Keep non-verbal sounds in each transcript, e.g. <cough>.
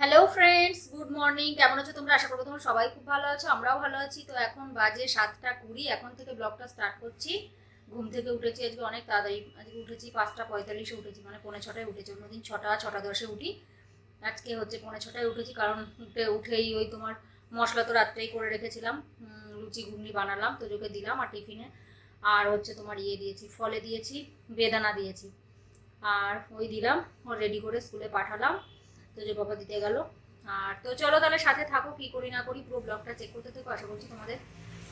Hello friends good morning কেমন আছো তোমরা? আশা করব তোমরা সবাই খুব ভালো আছো, আমরাও ভালো আছি। তো এখন বাজে সাতটা কুড়ি, এখন থেকে ব্লগটা স্টার্ট করছি। ঘুম থেকে উঠেছি আজকে অনেক তাড়াতাড়ি। আজকে উঠেছি পাঁচটা পঁয়তাল্লিশে উঠেছি মানে পৌনে ছটায় উঠেছি। অন্যদিন ছটা ছটা দশে উঠি। আজকে হচ্ছে পৌনে ছটায় উঠেছি, কারণ উঠে, উঠেই ওই তোমার মশলা তো রাত্রেই করে রেখেছিলাম। লুচি ঘুগনি বানালাম তোজোকে দিলাম আর টিফিনে। আর হচ্ছে তোমার ইয়ে দিয়েছি, ফলে দিয়েছি, বেদানা দিয়েছি। আর ওই দিলাম রেডি করে স্কুলে পাঠালাম। তো যে বাবা দিতে গেল। আর তো চলো তাহলে সাথে থাকো, কি করি না করি, পুরো ব্লগটা চেক করতে থাকো। আশা করছি তোমাদের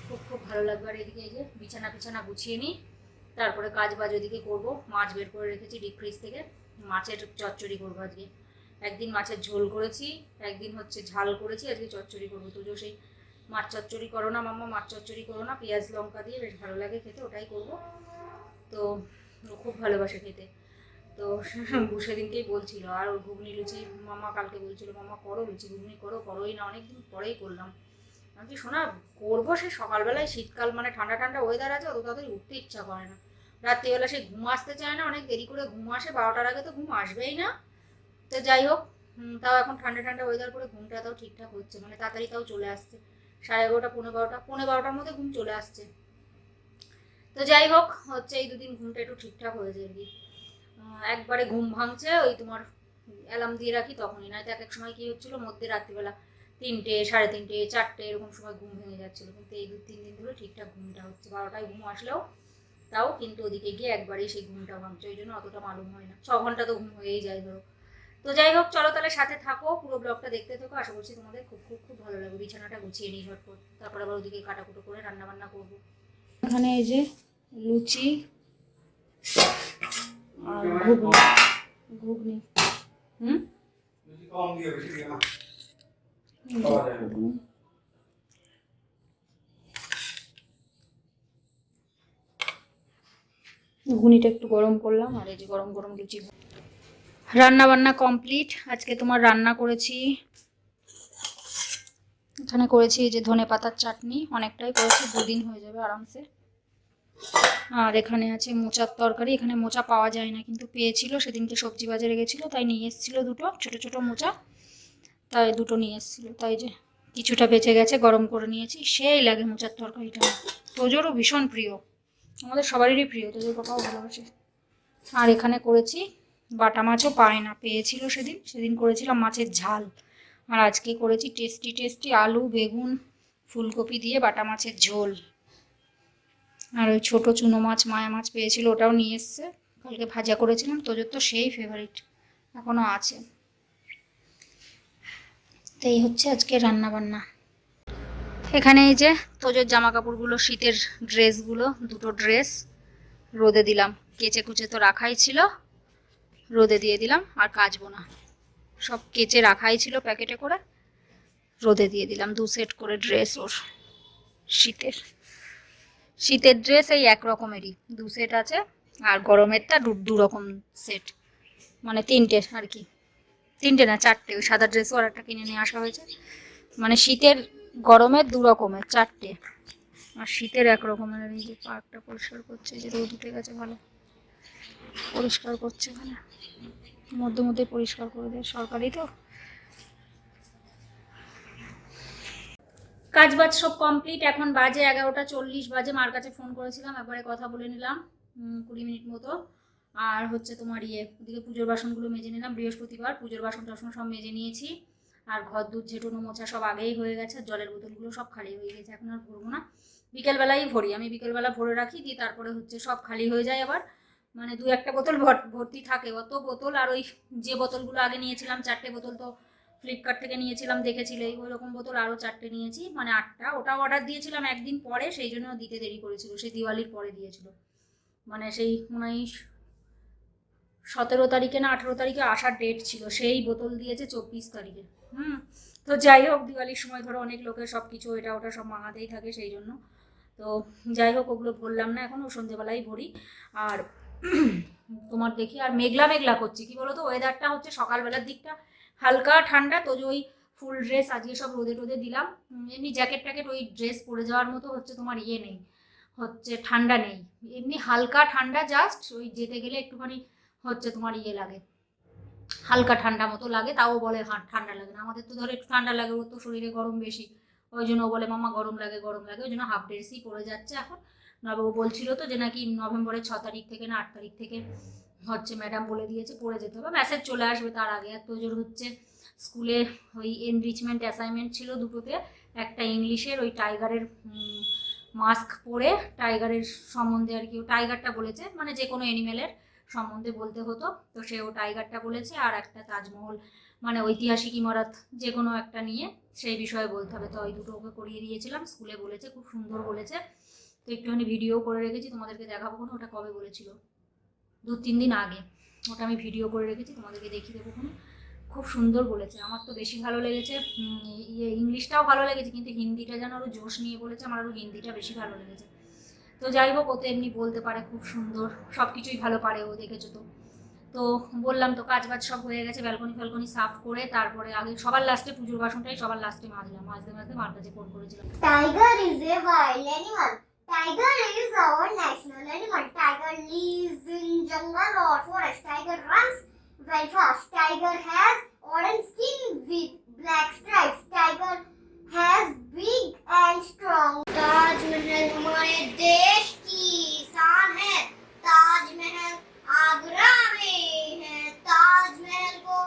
খুব খুব ভালো লাগবে। আর এদিকে এই যে বিছানা পিছানা গুছিয়ে নিই, তারপরে কাজ বাজ ওদিকে করব। মাছ বের করে রেখেছি ডিপ ফ্রিজ থেকে। মাছের চচ্চড়ি করব আজকে। একদিন মাছের ঝোল করেছি, একদিন হচ্ছে ঝাল করেছি, আজকে চচ্চড়ি করব। তো সেই মাছ চচ্চড়ি করো না মাম্মা, মাছ চচ্চড়ি করো না, পেঁয়াজ লঙ্কা দিয়ে বেশ ভালো লাগে খেতে, ওটাই করব। তো খুব ভালোবাসে খেতে। তো <laughs> সেদিনকেই বলছিল, আর ওর ঘুগনি লুচি মামা কালকে বলছিল, মামা করো লুচি ঘুগনি করো, করোই না, অনেকদিন পরেই করলাম। আমি কি শোনা, করব সে সকালবেলায়, শীতকাল মানে ঠান্ডা ঠান্ডা ওয়েদার আছে, অত তাড়াতাড়ি উঠতে ইচ্ছা করে না। রাত্রিবেলা সে ঘুম আসতে চায় না, অনেক দেরি করে ঘুম আসে, বারোটার আগে তো ঘুম আসবেই না। তো যাই হোক তাও এখন ঠান্ডা ঠান্ডা ওয়েদার করে ঘুমটা তাও ঠিকঠাক হচ্ছে মানে তাড়াতাড়ি তাও চলে আসছে। সাড়ে এগারোটা পনেরো বারোটা পনেরো বারোটার মধ্যে ঘুম চলে আসছে। তো যাই হোক, হচ্ছে এই দুদিন ঘুমটা একটু ঠিকঠাক হয়ে যায় আর কি। একবারে ঘুম ভাঙছে, ওই তোমার অ্যালার্ম দিয়ে রাখি তখনই। নয়তো এক এক সময় কী হচ্ছিল, মধ্যে রাত্রিবেলা তিনটে, সাড়ে তিনটে, চারটে এরকম সময় ঘুম ভেঙে যাচ্ছিল। কিন্তু এই দু তিন দিন ধরে ঠিকঠাক ঘুমটা হচ্ছে। বারোটায় ঘুম আসলেও তাও কিন্তু ওদিকে গিয়ে একবারেই সেই ঘুমটা ভাঙছে, ওই জন্য অতটা মালুম হয় না। ছ ঘণ্টা তো ঘুম হয়েই যায় ধরো। তো যাই হোক, চলো তাহলে সাথে থাকো, পুরো ব্লগটা দেখতে থাকো। আশা করছি তোমাদের খুব খুব খুব ভালো লাগবে। বিছানাটা গুছিয়ে নিই ঝটপট। তারপর আবার ওদিকে কাটাকুটো করে রান্না বান্না করব। এখানে এই যে লুচি আর ঘুগনি। ঘুগনি। হুম। ঘুগনিটা একটু গরম করলাম আর এই যে গরম গরম লুচি রান্না বান্না কমপ্লিট। আজকে তোমার রান্না করেছি। এখানে করেছি এই যে ধনে পাতার চাটনি। অনেকটাই করেছি দুদিন হয়ে যাবে আরামসে। আর এখানে আছে মোচার তরকারি। এখানে মোচা পাওয়া যায় না, কিন্তু পেয়েছিল, সেদিনকে সবজি বাজারে গেছিল, তাই নিয়ে এসেছিল দুটো, ছোট ছোট মোচা, তাই দুটো নিয়ে এসেছিল। তাই যে কিছুটা বেঁচে গেছে, গরম করে নিয়েছি, সেই লাগে মোচার তরকারিটা। তোজোরও ভীষণ প্রিয়, আমাদের সবারই প্রিয়, তোজোর বাবাও ভালোবাসে। আর এখানে করেছি বাটা মাছও, পায় না, পেয়েছিল সেদিন সেদিন করেছিলাম মাছের ঝাল। আর আজকে করেছি টেস্টি টেস্টি আলু, বেগুন, ফুলকপি দিয়ে বাটা মাছের ঝোল। আর ওই ছোটো চুনো মাছ, মায়া মাছ পেয়েছিল, ওটাও নিয়ে এসছে। কালকে ভাজা করেছিলাম তোজোর তো সেই ফেভারিট এখনও আছে। তো এই হচ্ছে আজকে রান্না বান্না এখানে এই যে তোজোর জামা কাপড়গুলো শীতের ড্রেসগুলো, দুটো ড্রেস, রোদে দিলাম। কেচে কুচে তো রাখাই ছিল, রোদে দিয়ে দিলাম, আর কাচবো না। সব কেচে রাখাই ছিল প্যাকেটে করে, রোদে দিয়ে দিলাম, দু সেট করে ড্রেস ওর, শীতের। শীতের ড্রেস এই এক রকমেরই। দু সেট আছে, আর গরমেরটা দু দু রকম সেট মানে তিনটে আর কি। তিনটে না, চারটে। ওই সাদা ড্রেসও আর একটা কিনে নিয়ে আসা হয়েছে। মানে শীতের গরমের দু রকমের, চারটে। আর শীতের এক রকমের এই যে পার্কটা পরিষ্কার করছে যে রোদ উঠে গেছে ভালো। পরিষ্কার করছে এখানে। মধ্যে মধ্যে পরিষ্কার করে দেয় সরকারি তো। কাজ বাজ সব কমপ্লিট এখন বাজে এগারোটা চল্লিশ, বাজে মার কাছে ফোন করেছিলাম, একবারে কথা বলে নিলাম কুড়ি মিনিট মতো। আর হচ্ছে তোমার ইয়ে ওদিকে পুজোর বাসনগুলো মেজে নিলাম, বৃহস্পতিবার পুজোর বাসন টাসন সব মেজে নিয়েছি। আর ঘর দুধ ঝেটুনো মোছা সব আগেই হয়ে গেছে, জলের বোতলগুলো সব খালি হয়ে গেছে, এখন আর ভরবো না। বিকেলবেলাই ভরি, আমি বিকেলবেলা ভরে রাখি, দিয়ে তারপরে হচ্ছে সব খালি হয়ে যায় আবার। মানে দু একটা বোতল ভর- ভর্তি থাকে, অত বোতল আর ওই যে বোতলগুলো আগে নিয়েছিলাম, চারটে বোতল তো ফ্লিপকার্ট থেকে নিয়েছিলাম, দেখেছিলে? ওই রকম বোতল আরও চারটে নিয়েছি মানে আটটা। ওটা অর্ডার দিয়েছিলাম একদিন পরে, সেই জন্য দিতে দেরি করেছিল, সেই দিওয়ালির পরে দিয়েছিল। মানে সেই হয় সতেরো তারিখে না আঠেরো তারিখে আসার ডেট ছিল, সেই বোতল দিয়েছে চব্বিশ তারিখে। হুম, তো যাই হোক, দিওয়ালির সময় ধরো অনেক লোকের সব কিছু এটা ওটা সব মাঙাতেই থাকে সেই জন্য। তো যাই হোক, ওগুলো ভরলাম না এখন ও সন্ধ্যেবেলায় ভরি। আর তোমার দেখি, আর মেঘলা মেঘলা করছে, কি বলো তো ওয়েদারটা হচ্ছে সকালবেলার দিকটা হালকা ঠান্ডা, তো ওই ফুল ড্রেস আজকে সব রোদে টোদে দিলাম। এমনি জ্যাকেট ট্যাকেট ওই ড্রেস পরে যাওয়ার মতো হচ্ছে তোমার ইয়ে নেই, হচ্ছে ঠান্ডা নেই। এমনি হালকা ঠান্ডা জাস্ট ওই যেতে গেলে একটুখানি হচ্ছে তোমার ইয়ে লাগে, হালকা ঠান্ডা মতো লাগে, তাও বলে ঠান্ডা লাগে না। আমাদের তো ধরো একটু ঠান্ডা লাগে ওর তো শরীরে গরম বেশি, ওই জন্য বলে মামা গরম লাগে গরম লাগে। ওই জন্য হাফ ড্রেসই পরে যাচ্ছে এখন। নবে বলছিল তো যে নাকি নভেম্বরের ছ তারিখ থেকে না আট তারিখ থেকে হচ্ছে ম্যাডাম বলে দিয়েছে, পড়ে যেতে হবে। মেসেজ চলে আসবে তার আগে। এত জোর হচ্ছে স্কুলে ওই এনরিচমেন্ট অ্যাসাইনমেন্ট ছিল দুটোতে। একটা ইংলিশের, ওই টাইগারের মাস্ক পরে টাইগারের সম্বন্ধে আর কি। টাইগারটা বলেছে মানে যে কোনো অ্যানিমেলের সম্বন্ধে বলতে হতো। তো সে ও টাইগারটা বলেছে আর একটা তাজমহল মানে ঐতিহাসিক ইমারত যে কোনো একটা নিয়ে সেই বিষয়ে বলতে হবে। তো ওই দুটো ওকে করিয়ে দিয়েছিলাম। স্কুলে বলেছে, খুব সুন্দর বলেছে। তো একটুখানি ভিডিও করে রেখেছি, তোমাদেরকে দেখাবো কোনো, ওটা কবে বলেছিল? দু তিন দিন আগে। ওটা আমি ভিডিও করে রেখেছি, তোমাদেরকে দেখিয়ে দেবো খুব সুন্দর বলেছে, আমার তো বেশি ভালো লেগেছে। ইয়ে ইংলিশটাও ভালো লেগেছে, কিন্তু হিন্দিটা যেন আরও জোশ নিয়ে বলেছে, আমার আরও হিন্দিটা বেশি ভালো লেগেছে। তো যাই হোক, ও তো এমনি বলতে পারে, খুব সুন্দর সব কিছুই ভালো পারে ও, দেখেছ তো। তো বললাম তো কাজ বাজ সব হয়ে গেছে ব্যালকনি ফ্যালকনি সাফ করে, তারপরে আগে সবার লাস্টে পুজোর বাসনটাই সবার লাস্টে মাজলাম, মাজতে মাজতে মার কাছে ফোন করেছিলাম। Is a wild animal. Tiger is our national animal. Tiger lives in jungle or forest. Tiger runs very fast. Tiger has orange skin with black stripes. Tiger has big and strong. Taj Mahal हमारे देश की शान है ताजमहल आगरा में है ताजमहल को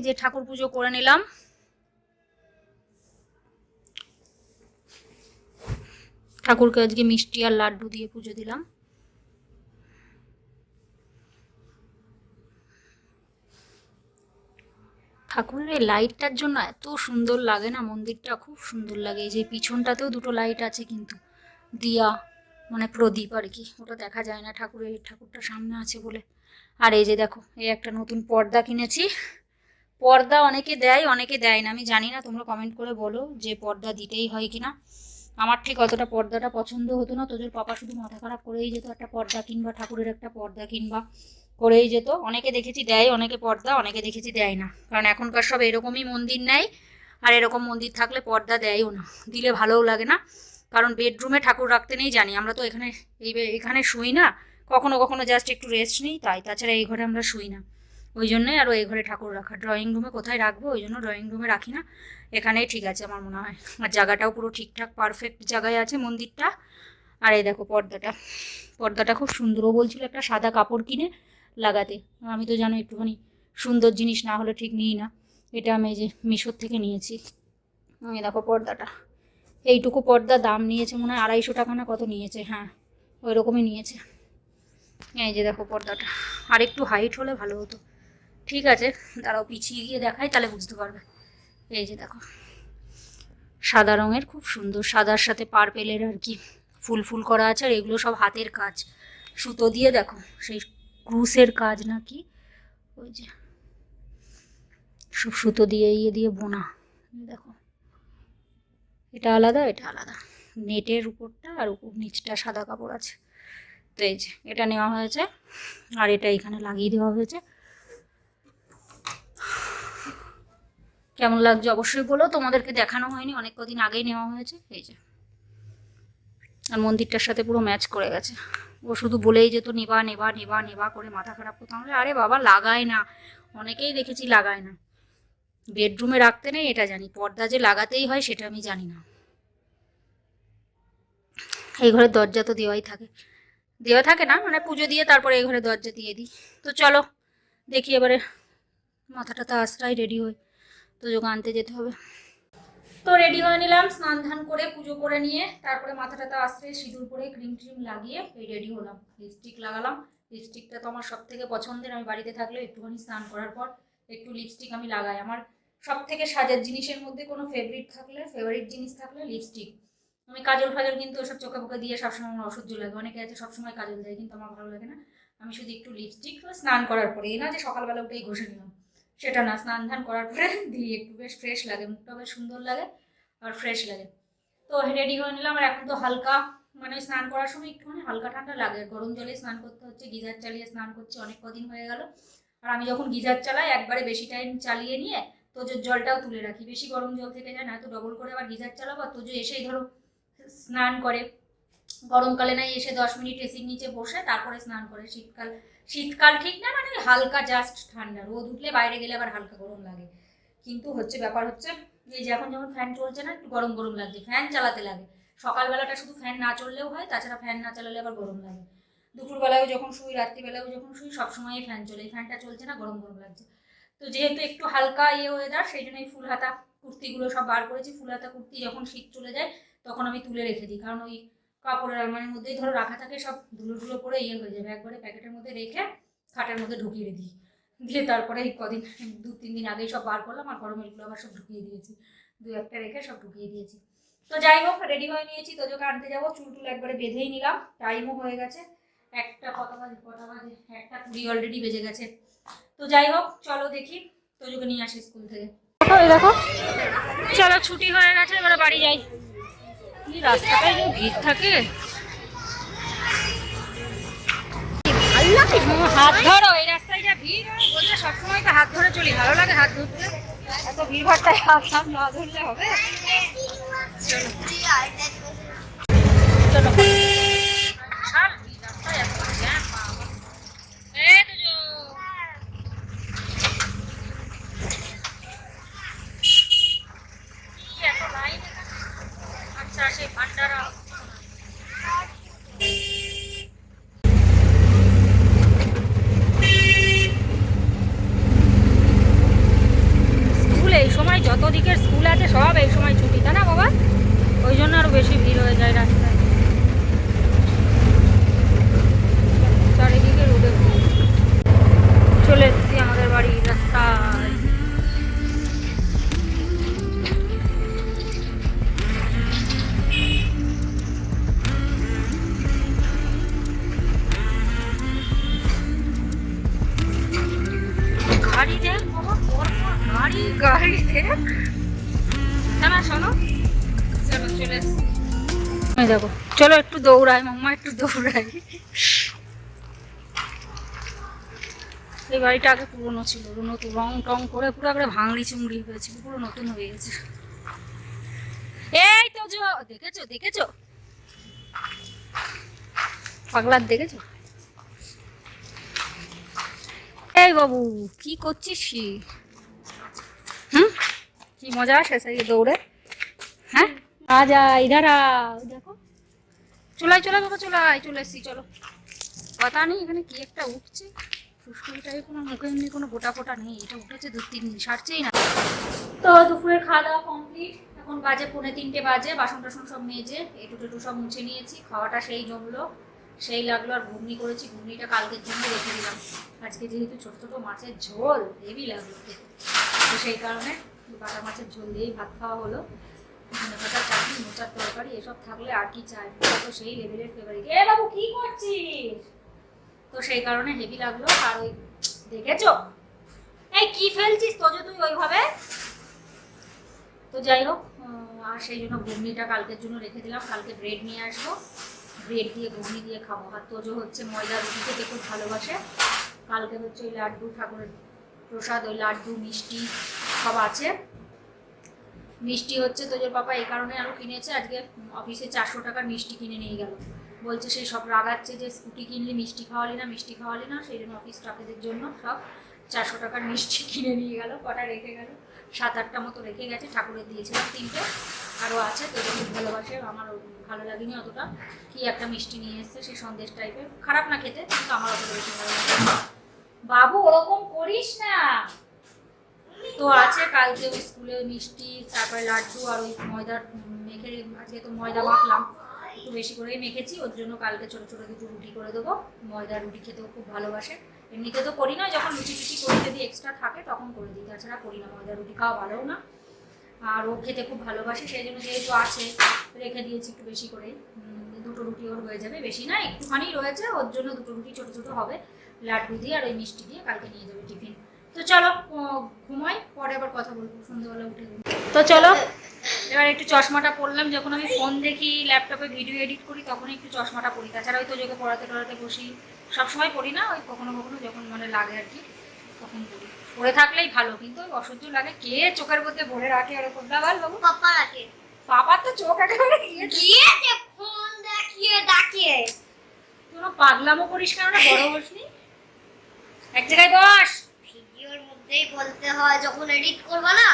এই যে ঠাকুর পুজো করে নিলাম। ঠাকুরকে আজকে মিষ্টি আর লাড্ডু দিয়ে পুজো দিলাম। ঠাকুরের লাইটটার জন্য এত সুন্দর লাগে না? মন্দিরটা খুব সুন্দর লাগে। এই যে পিছনটাতেও দুটো লাইট আছে কিন্তু। দিয়া মানে প্রদীপ আর কি। ওটা দেখা যায় না ঠাকুরের। ঠাকুরটা সামনে আছে বলে। আর এই যে দেখো, এই একটা নতুন পর্দা কিনেছি। পর্দা অনেকে দেয় অনেকে দেয় না। আমি জানি না, তোমরা কমেন্ট করে বলো যে পর্দা দিতেই হয় কিনা। আমার ঠিক অতটা পর্দাটা পছন্দ হতো না। তোদের পাপা শুধু মাথা খারাপ করেই যেত, একটা পর্দা কিনবা, ঠাকুরের একটা পর্দা কিনবা করেই যেত। অনেকে দেখেছি দেয়, অনেকে পর্দা, অনেকে দেখেছি দেয় না। কারণ এখনকার সব এরকমই মন্দির নেয়, আর এরকম মন্দির থাকলে পর্দা দেয়ও না। দিলে ভালোও লাগে না। কারণ বেডরুমে ঠাকুর রাখতে নেই, জানি। আমরা তো এখানে, এই এখানে শুই না। কখনো কখনো জাস্ট একটু রেস্ট নিই, তাই। তাছাড়া এই ঘরে আমরা শুই না। ওই জন্যই আরও এই ঘরে ঠাকুর রাখা। ড্রয়িং রুমে কোথায় রাখব, ওই জন্য ড্রয়িং রুমে রাখি না। এখানেই ঠিক আছে আমার মনে হয়। আর জায়গাটাও পুরো ঠিকঠাক পারফেক্ট জায়গায় আছে মন্দিরটা। আর এই দেখো পর্দাটা। পর্দাটা খুব সুন্দর। ও বলছিল একটা সাদা কাপড় কিনে লাগাতে। আমি তো জানো একটুখানি সুন্দর জিনিস না হলে ঠিক নিই না। এটা আমি যে মিশোর থেকে নিয়েছি। আমি দেখো পর্দাটা। এইটুকু পর্দা দাম নিয়েছে মনে হয় আড়াইশো টাকা না কত নিয়েছে? হ্যাঁ ওই রকমই নিয়েছে। এই যে দেখো পর্দাটা। আর একটু হাইট হলে ভালো হতো। ঠিক আছে, দাঁড়াও, পিছিয়ে গিয়ে দেখাই, তাহলে বুঝতে পারবে। এই যে দেখো, সাদা রঙের, খুব সুন্দর, সাদার সাথে পার্পেলের আর কি ফুল ফুল করা আছে, আর এগুলো সব হাতের কাজ। সুতো দিয়ে দেখো, সেই ক্রুসের কাজ নাকি ওই যে, সব সুতো দিয়ে ইয়ে দিয়ে বোনা। দেখো, এটা আলাদা এটা আলাদা। নেটের উপরটা আর উপর নিচটা সাদা কাপড় আছে। তো এই যে, এটা নেওয়া হয়েছে, আর এটা এখানে লাগিয়ে দেওয়া হয়েছে। কেমন লাগছে অবশ্যই বলো। তোমাদেরকে দেখানো হয়নি, অনেক কদিন আগেই নেওয়া হয়েছে। এই যে। আর মন্দিরটার সাথে পুরো ম্যাচ করে গেছে। ও শুধু বলেই যেত নেবা নেবা নেবা নেবা করে মাথা খারাপ করতাম আরে বাবা, লাগায় না। অনেকেই দেখেছি লাগায় না। বেডরুমে রাখতে নেই, এটা জানি। পর্দা যে লাগাতেই হয়, সেটা আমি জানি না। এই ঘরের দরজা তো দেওয়াই থাকে। দেওয়া থাকে না মানে পুজো দিয়ে তারপরে এই ঘরে দরজা দিয়ে দিই। তো চলো, দেখি এবারে মাথাটা তো আশ্রয় রেডি হই তো যোগা আনতে যেতে হবে। তো রেডি হয়ে নিলাম, স্নান ধান করে পুজো করে নিয়ে, তারপরে মাথাটা তো আশ্রয় সিঁদুর পরে ক্রিম ট্রিম লাগিয়ে এই রেডি হলাম। লিপস্টিক লাগালাম। লিপস্টিকটা তো আমার সব থেকে পছন্দের, আমি বাড়িতে থাকলে একটুখানি স্নান করার পর একটু লিপস্টিক আমি লাগাই। আমার সব থেকে সাজার জিনিসের মধ্যে কোনো ফেভারিট থাকলে ফেভারিট জিনিস থাকলে লিপস্টিক আমি কাজল ফাজল কিন্তু ওসব চোখে মুখে দিয়ে সবসময় আমার অসহ্য লাগে। অনেকে আছে সবসময় কাজল দেয়, কিন্তু আমার ভালো লাগে না। আমি শুধু একটু লিপস্টিক স্নান করার পরে, এই না যে সকালবেলা উঠেই ঘষে নিলাম। সেটা না, স্নান ধান করার পরে দিয়ে একটু বেশ ফ্রেশ লাগে মুখটা বেশ সুন্দর লাগে আর ফ্রেশ লাগে। তো রেডি হয়ে নিলাম, আর এখন তো হালকা মানে স্নান করার সময় একটুখানি হালকা ঠান্ডা লাগে। গরম জলে স্নান করতে হচ্ছে, গিজার চালিয়ে স্নান করছি, অনেক কদিন হয়ে গেল। আর আমি যখন গিজার চালাই, একবারে বেশি টাইম চালিয়ে নিয়ে তোজোর জলটাও তুলে রাখি। বেশি গরম জল থেকে যায় না তো ডবল করে আবার গিজার চালাবো, আর তোজো এসেই ধরো স্নান করে। গরমকালে নাই, এসে দশ মিনিট এসির নিচে বসে, তারপরে স্নান করে। শীতকাল শীতকাল ঠিক না মানে হালকা জাস্ট ঠান্ডা। রোদ উঠলে বাইরে গেলে আবার হালকা গরম লাগে। কিন্তু হচ্ছে, ব্যাপার হচ্ছে, এই যে এখন যেমন ফ্যান চলছে না, একটু গরম গরম লাগছে ফ্যান চালাতে লাগে। সকালবেলাটা শুধু ফ্যান না চললেও হয়, তাছাড়া ফ্যান না চালালে আবার গরম লাগে। দুপুরবেলাও যখন শুই রাত্রিবেলাও যখন শুই সবসময় ফ্যান চলে। এই ফ্যানটা চলছে না, গরম গরম লাগছে। তো যেহেতু একটু হালকা ইয়ে ওয়েদার সেই জন্য এই ফুল হাতা কুর্তিগুলো সব বার করেছি। ফুল হাতা কুর্তি যখন শীত চলে যায়, তখন আমি তুলে রেখে দিই। কারণ ওই কাপড়ের আলমারির মধ্যেই ধরো রাখা থাকে সব ধুলো ধুলো করে ইয়ে হয়ে যাবে। একবারে প্যাকেটের মধ্যে রেখে খাটের মধ্যে ঢুকিয়ে দিই। দিয়ে তারপরে এই কদিন দু তিন দিন আগেই সব বার করলাম আর গরমেরগুলো আবার সব ঢুকিয়ে দিয়েছি। দু একটা রেখে সব ঢুকিয়ে দিয়েছি। তো যাই হোক রেডি হয়ে নিয়েছি তোজোকে আনতে যাব। চুল টুল একবারে বেঁধেই নিলাম টাইমও হয়ে গেছে। একটা কত বাজে কটা বাজে? একটা কুড়ি অলরেডি বেজে গেছে। তো যাই হোক চলো দেখি তোজোকে নিয়ে আসি স্কুল থেকে। দেখো দেখো। চলো ছুটি হয়ে গেছে এবারে বাড়ি যাই। রাস্তাটায় ভিড় থাকে? হাত ধরো এই রাস্তায় যা ভিড় বলছে সবসময় তো হাত ধরে চলি ভালো লাগে হাত ধরতে। এত ভিড় ভাড়টায় হাত হাত না ধরলে হবে? চলো। চলো। দেখো চলো একটু দৌড়াই মাম্মা একটু দৌড়াই। এই বাড়িটা আগে পুরনো ছিল নতুন রং টং করে পুরো একবারে ভাঙড়ি চুংড়ি হয়েছিল পুরো নতুন হয়ে গেছে। এই তো দেখেছ দেখেছ? পাগলার দেখেছ? এই বাবু কি করছিস হুম? কি মজা আসে দৌড়ে? হ্যাঁ? আজা ইধার আও, দেখো চলাই চলাই বাবা, চলাই চলে এসছি, চলো। কথা নেই, এখানে কি একটা উঠছে? কোনো মুখে কোনো গোটা নেই, এটা উঠেছে দু তিন দিন, সারছেই না। তো খাওয়া দাওয়া এখন বাজে পৌনে তিনটে বাজে, বাসন টাসন সব মেজে সব মুছে নিয়েছি, খাওয়াটা সেই জমলো। সেই লাগল আর ঘুগনি করেছি, ঘুগনিটা কালকের জন্য রেখে দিলাম। আজকে যেহেতু ছোট ছোট মাছের ঝোল, হেভি লাগল তো সেই কারণে বাটা মাছের ঝোল দিয়েই ভাত খাওয়া হলো। মোচার তরকারি, এসব থাকলে আর কি চাই? তো সেই লেভেলের ফেভারিট এ কি করছিস? তো সেই কারণে লাগল। আর ওই এই ফেলছিস তো যে তুই ওইভাবে? তো যাই হোক আর সেই জন্য ঘুগনিটা কালকের জন্য রেখে দিলাম। কালকে ব্রেড নিয়ে আসব। ব্রেড দিয়ে, ঘুগনি দিয়ে খাব। আর তোজো হচ্ছে ময়দা রুটি খেতে খুব ভালোবাসে। কালকে হচ্ছে ওই লাড্ডু ঠাকুরের প্রসাদ, ওই লাড্ডু, মিষ্টি সব আছে। মিষ্টি হচ্ছে তোজোর পাপা এই কারণে আরও কিনেছে, আজকে অফিসে চারশো টাকার মিষ্টি কিনে নিয়ে গেল। বলছে সে সব রাগাচ্ছে যে স্কুটি কিনলে, মিষ্টি খাওয়ালি না, মিষ্টি খাওয়ালি না, সেই জন্য অফিস স্টাফেদের জন্য সব চারশো টাকার মিষ্টি <laughs> কিনে নিয়ে গেল, কটা রেখে গেল, সাত আটটা মতো রেখে গেছে, ঠাকুরের দিয়েছিলাম তিনটে, আরও আছে তোদের খুব ভালোবাসে আমার ভালো লাগেনি অতটা, কি একটা মিষ্টি নিয়ে এসছে সেই সন্দেশ টাইপের খারাপ না খেতে, কিন্তু আমার অতটা বেশি ভালো লাগে বাবু, ওরকম করিস না। তো আছে, কালকে স্কুলে মিষ্টি, তারপরে লাড্ডু আর ওই ময়দা মেখে, আজকে তো ময়দা মাখলাম, একটু বেশি করেই মেখেছি, ওর জন্য কালকে ছোটো ছোটো দুটো রুটি করে দেবো। ময়দা রুটি খেতেও খুব ভালোবাসে। এমনিতে তো করি না, যখন রুটি টুটি করি যদি এক্সট্রা থাকে, তখন করে দিই, তাছাড়া করি না, ময়দা রুটি খাওয়া ভালোও না। আর ও খেতে খুব ভালোবাসে, সেই জন্য যেহেতু আছে, রেখে দিয়েছি একটু বেশি করে দুটো রুটি ওর হয়ে যাবে, বেশি না, একটুখানি রয়েছে, ওর জন্য দুটো রুটি ছোটো ছোটো হবে, লাড্ডু দিয়ে আর ওই মিষ্টি দিয়ে কালকে নিয়ে যাবে টিফিন। তো চলো ঘুমাই পরে আবার কথা বলব সন্ধ্যেবেলা উঠে তো চলো এবার একটু চশমাটা পরলাম যখন আমি ফোন দেখি ল্যাপটপে ভিডিও এডিট করি তখন একটু চশমাটা পরি। তাছাড়া ওই তো যোগে পড়াতে টড়াতে বসি। সবসময় পড়ি না ওই কখনো কখনো যখন মানে লাগে আর কি তখন পড়ি। পড়ে থাকলেই ভালো কিন্তু অসহ্য লাগে। কে চোখের মধ্যে ভরে রাখে এরকম না বল বাবু? পাপা রাখে। বাবার তো চোখ একেবারে গিয়েছে ফোন দেখিয়ে ডাকিয়ে কোনো পাগলামো করিস কেন বড় বসনি এক জায়গায় বস। ভিডিওর মধ্যেই বলতে হয় যখন এডিট করবা না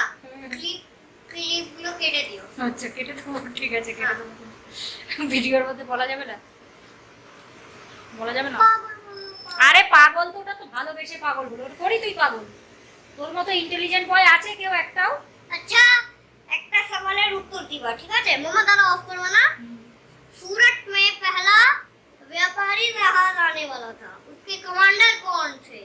ক্লিপ ক্লিপ গুলো কেটে দিও আচ্ছা কেটে দেবো ঠিক আছে কেটে দেবো ভিডিওর মধ্যে বলা যাবে না বলা যাবে না আরে পাগল তো ওটা তো ভালোবেসে পাগল বলে ওটা করি তুই পাগল তোর মতো ইন্টেলিজেন্ট বয় আছে কেউ একটাও আচ্ছা একটা সওয়ালের উত্তর দিবা ঠিক আছে মামা দাঁড়া অফ করবা না सूरत में पहला व्यापारी जहाज आने वाला था उसके कमांडर कौन थे অত জানি না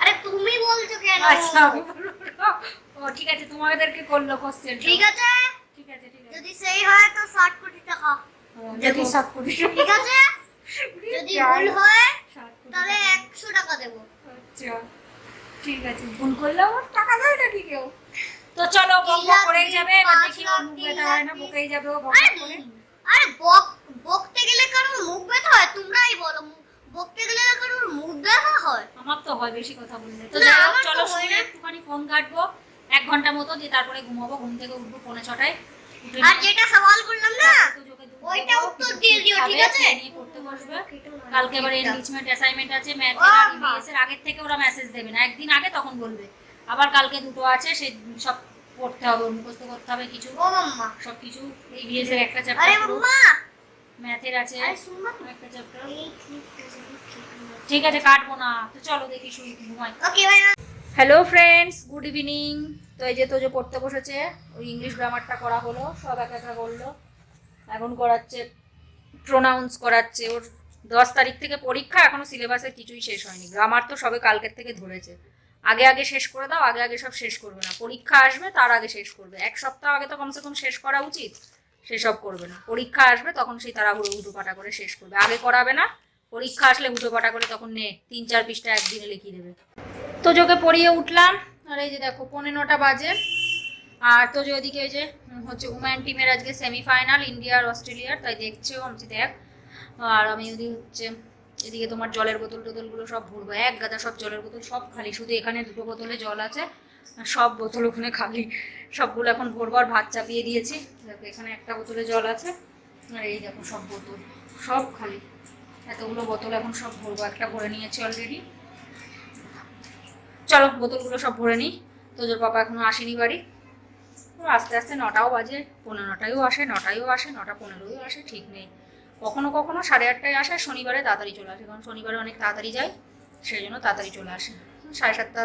আরে তুমি বলছো কেন? আচ্ছা আমি ও ঠিক আছে তোমাদেরকে করল কোশ্চেন ঠিক আছে? ঠিক আছে ঠিক আছে। যদি সেই হয় তো 60 কোটি টাকা। যদি সাত কোটি ঠিক আছে? যদি ভুল হয় তাহলে 100 টাকা দেবো। আচ্ছা ঠিক আছে ভুল টাকা দেয় নাকি কেউ? তো চলো বক বক করেই যাবে এবার পাঁচ দেখি ওর মুখ ব্যথা হয় না বকেই যাবে ও বক আরে বক করে। আরে বক বকতে গেলে কারোর মুখ ব্যথা হয়? তোমরাই বলো বকতে গেলে কারোর মুখ ব্যথা হয়? আমার তো হয় বেশি কথা বললে। তো যাই হোক, চলো শুনে একটুখানি ফোন কাটবো এক ঘণ্টা মতো দিয়ে তারপরে ঘুমাবো ঘুম থেকে উঠবো পৌনে ছটায়। আর যেটা সওয়াল করলাম না ওইটা উত্তর দিয়ে দিও, ঠিক আছে? পড়তে বসবে। কালকে এবার এনরিচমেন্ট অ্যাসাইনমেন্ট আছে ম্যাথ আর মা। এর আগের থেকে ওরা মেসেজ দেবে না। একদিন আগে তখন বলবে। আবার কালকে দুটো আছে সেই সব পড়তে হবে ওর মুখস্থ করতে হবে কিছু। ও মাম্মা। সব কিছু। ইভিএস এর একটা আরে চ্যাপ্টার মাম্মা! ম্যাথের আছে। আরে শুনবা তো। একটা চ্যাপ্টার এই ক্লিপটা ঠিক আছে কাটবো না। তো চলো দেখি শুই ঘুমাই। Okay hello friends good evening তো এই যে তো যে পড়তে বসেছে ওই ইংলিশ গ্রামারটা করা হলো সব একা একা করল। এখন করাচ্ছে প্রোনাউন্স করাচ্ছে। ওর দশ তারিখ থেকে পরীক্ষা এখনও সিলেবাসের কিছুই শেষ হয়নি। গ্রামার তো সবে কালকের থেকে ধরেছে। আগে আগে শেষ করে দাও আগে আগে সব শেষ করবে না। পরীক্ষা আসবে তার আগে শেষ করবে। এক সপ্তাহ আগে তো কমসে কম শেষ করা উচিত সেসব করবে না। পরীক্ষা আসবে তখন সেই তাড়াহুড়ো উঠোপাটা করে শেষ করবে। আগে করাবে না পরীক্ষা আসলে উঠোপাটা করে তখন নে, তিন চার পৃষ্ঠা একদিনে লিখিয়ে দেবে। তো যোগে পড়িয়ে উঠলাম, আর এই যে দেখো, পৌনে নটা বাজে। আর তো যে ওদিকে যে হচ্ছে উম্যান টিমের আজকে সেমিফাইনাল ইন্ডিয়া আর অস্ট্রেলিয়ার, তাই দেখছেও আমি দেখ। আর আমি ওদিকে হচ্ছে এদিকে তোমার জলের বোতল টোতলগুলো সব ভরবো, এক গাদা সব জলের বোতল সব খালি, শুধু এখানে দুটো বোতলে জল আছে সব বোতল ওখানে খালি। সবগুলো এখন ভরবো, আর ভাত চাপিয়ে দিয়েছি। দেখো, এখানে একটা বোতলে জল আছে, আর এই দেখো সব বোতল, সব খালি। এতগুলো বোতল এখন সব ভরবো, একটা ভরে নিয়েছি অলরেডি চলো, বোতলগুলো সব ভরে নিই। তোজোর পাপা এখনও আসেনি বাড়ি। আস্তে আস্তে নটাও বাজে পনেরো নটায়ও আসে নটায়ও আসে, নটা পনেরোও আসে, ঠিক নেই। কখনো কখনো সাড়ে আটটায় আসে শনিবারে তাড়াতাড়ি চলে আসে, কারণ শনিবারে অনেক তাড়াতাড়ি যায় সেই জন্য তাড়াতাড়ি চলে আসে। সাড়ে সাতটা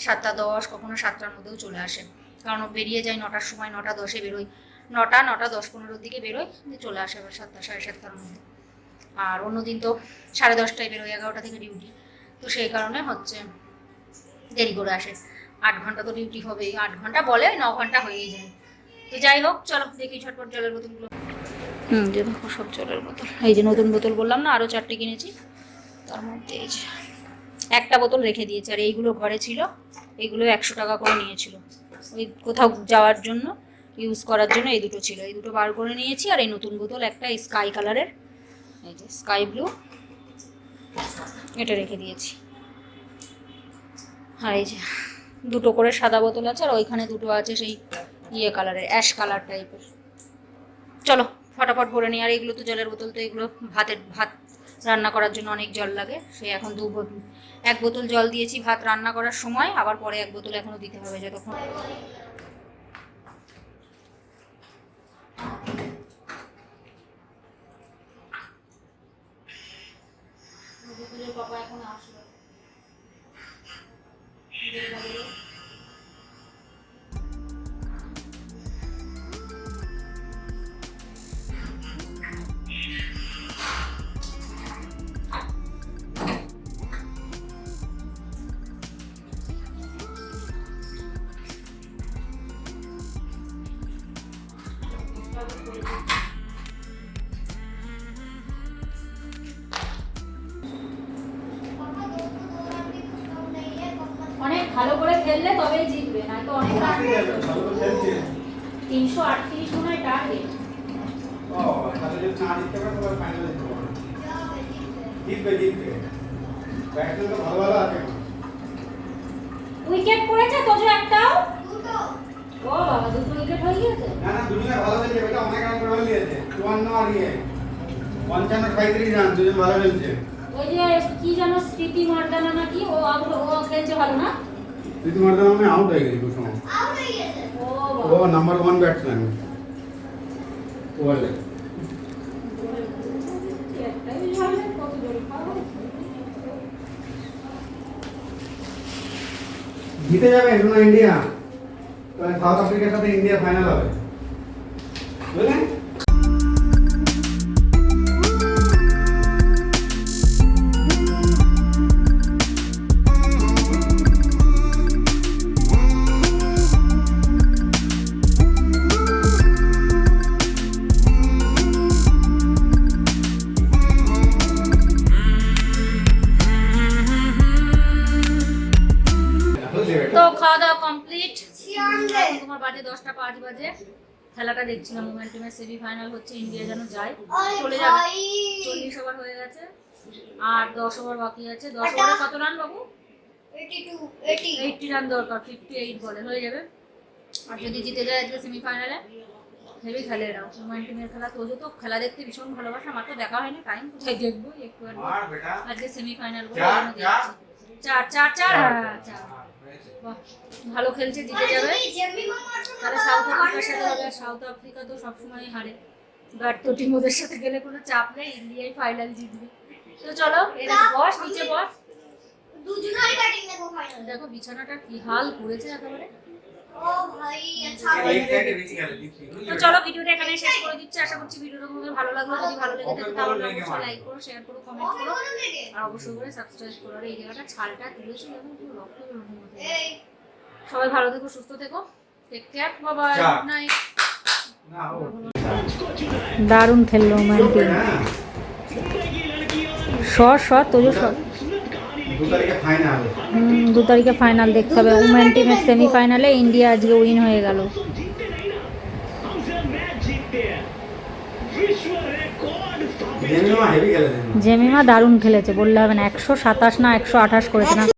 সাতটা দশ, কখনো সাতটার মধ্যেও চলে আসে। কারণ বেরিয়ে যায় নটার সময়, নটা দশে বেরোয়। নটা নটা দশ পনেরোর দিকে বেরোয়, চলে আসে আবার সাতটা, সাড়ে সাতটার মধ্যে। আর অন্যদিন তো সাড়ে দশটায় বেরোয়, এগারোটা থেকে ডিউটি তো সেই কারণে হচ্ছে দেরি করে আসে। আট ঘণ্টা তো ডিউটি হবেই। আট ঘণ্টা বলে ন ঘণ্টা হয়েই যায়। তো যাই হোক, চলো, দেখি ঝটপট জলের বোতলগুলো। হুম যে দেখো, সব জলের বোতল। এই যে নতুন বোতল বললাম না আরও চারটে কিনেছি। তার মধ্যে এই যে একটা বোতল রেখে দিয়েছে। আর এইগুলো ঘরে ছিল, এইগুলো একশো টাকা করে নিয়েছিল। ওই কোথাও যাওয়ার জন্য ইউজ করার জন্য এই দুটো ছিল। এই দুটো বার করে নিয়েছি। আর এই নতুন বোতল একটা স্কাই কালারের এই যে স্কাই ব্লু। এটা রেখে দিয়েছি। আর এই যে দুটো করে সাদা বোতল আছে, আর ওইখানে দুটো আছে সেই ইয়ে কালারের, অ্যাশ কালার টাইপের। চলো, ফটাফট ভরে নিই। আর এগুলো তো জলের বোতল, তো এগুলো ভাতের ভাত রান্না করার জন্য অনেক জল লাগে। সেই এখন দু বোতল, এক বোতল জল দিয়েছি ভাত রান্না করার সময়, আবার পরে এক বোতল এখনও দিতে হবে যতক্ষণ তুলে বাবা এখন Thank you. খেললে তবেই জিতবে না তো অনেক রান। তিনশো আটত্রিশ মনে হয় টার্গেট। উইকেট পড়েছে তোজো একটাও? ও বাবা দুটো উইকেট হয়ে না, না, ভালো অনেক রান করে নিয়েছে। আর ইয়ে, পঞ্চান্ন, সাঁইত্রিশ রান, দুজন ভালো খেলছে। ওই যে কি যেন স্মৃতি মার্দানা নাকি ও আবার ও খেলছে ভালো না? প্রীতি মার্দন আমি আউট হয়ে গেছি কুসুম গেছে। ও ও নাম্বার ওয়ান ব্যাটসম্যান ওয়ার্ল্ডে জিতে যাবে শোনো ইন্ডিয়া। তাহলে সাউথ আফ্রিকার সাথে ইন্ডিয়া ফাইনাল হবে। বুঝলেন তোমার বাজে দশটা পাঁচ বাজে। খেলাটা দেখছিলাম মোমেন্টামের সেমি ফাইনাল হচ্ছে ইন্ডিয়া যেন যায়। চলে যাবে। চল্লিশ ওভার হয়ে গেছে। আর দশ ওভার বাকি আছে। দশ ওভারে কত রান বাবু? এইটটি রান দরকার ফিফটি এইট বলে হয়ে যাবে। আর যদি জিতে যায় আজকে সেমিফাইনালে হেভি খেলে এরা মোমেন্টামের খেলা তোজো তো। খেলা দেখতে ভীষণ ভালোবাসা। আমার তো দেখা হয়নি টাইম কোথায় দেখব? একটু আজকে সেমিফাইনাল বলে চার, চার চার। চার। হ্যাঁ চার। ভালো খেলছে, জিতে যাবে। সাউথ আফ্রিকার সাথে হবে সাউথ আফ্রিকা তো সবসময় হারে। ব্যর্থ টিম ওদের সাথে গেলে কোনো চাপ নেই ইন্ডিয়াই ফাইনাল জিতবে। তো চলো বস, নিচে বস। দুজনেরই ব্যাটিং ফাইনাল দেখো, বিছানাটা কি হাল করেছে একেবারে। তো চলো, ভিডিওটা এখানে শেষ করে দিচ্ছি। আশা করছি ভিডিওটা তোমাদের ভালো লাগল। যদি ভালো লেগে থাকে, তাহলে অবশ্যই লাইক করো শেয়ার করো কমেন্ট করো। আর অবশ্যই করে সাবস্ক্রাইব করো। এই জায়গাটা ছালটা তুলেছি এবং রক্ত এই সবাই ভালো থেকো সুস্থ থেকো। টেক কেয়ার বাবাই চা। গুড নাইট দারুণ খেললো হ্যাঁ। শ শ তোজো শ। দু তারিখে ফাইনাল দু তারিখে ফাইনাল দেখতে হবে। উমেন টিমের সেমিফাইনালে ইন্ডিয়া আজকে উইন হয়ে গেল। জেমিমা দারুণ খেলেছে বললে হবে না। একশো সাতাশ না একশো আঠাশ করেছে না।